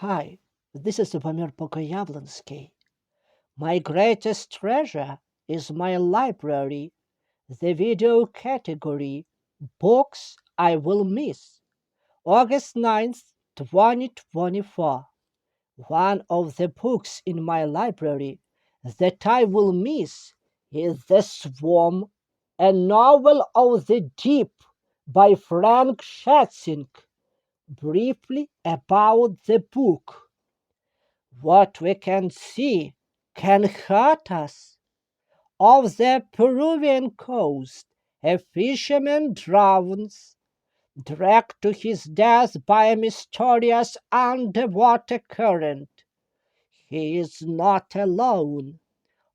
Hi, this is Vamir Pokoyavlensky. My greatest treasure is my library, the video category, Books I Will Miss. August 9th, 2024. One of the books in my library that I will miss is The Swarm, a novel of the deep by Frank Schatzink. Briefly about the book. What we can see can hurt us. Off the Peruvian coast, a fisherman drowns, dragged to his death by a mysterious underwater current. He is not alone.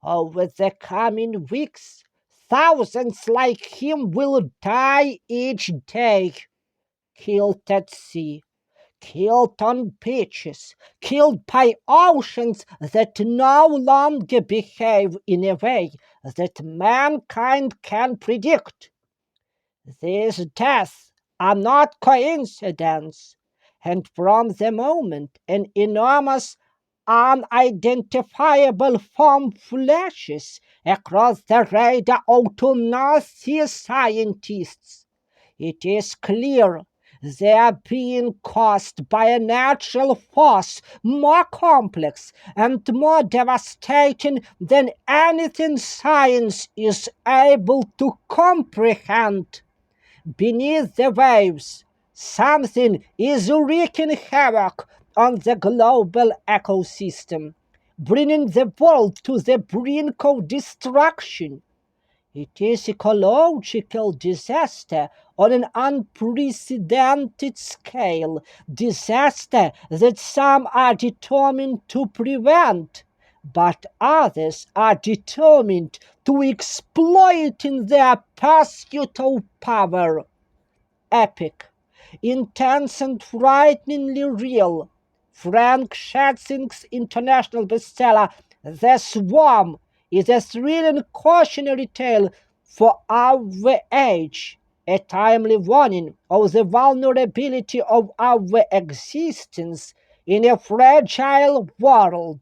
Over the coming weeks, thousands like him will die each day, killed at sea, killed on beaches, killed by oceans that no longer behave in a way that mankind can predict. These deaths are not coincidence, and from the moment an enormous unidentifiable form flashes across the radar of two Sea scientists, it is clear they are being caused by a natural force more complex and more devastating than anything science is able to comprehend. Beneath the waves, something is wreaking havoc on the global ecosystem, bringing the world to the brink of destruction. It is ecological disaster on an unprecedented scale, disaster that some are determined to prevent, but others are determined to exploit in their pursuit of power. Epic, intense and frighteningly real. Frank Schatzink's international bestseller, The Swarm, is a thrilling cautionary tale for our age, a timely warning of the vulnerability of our existence in a fragile world.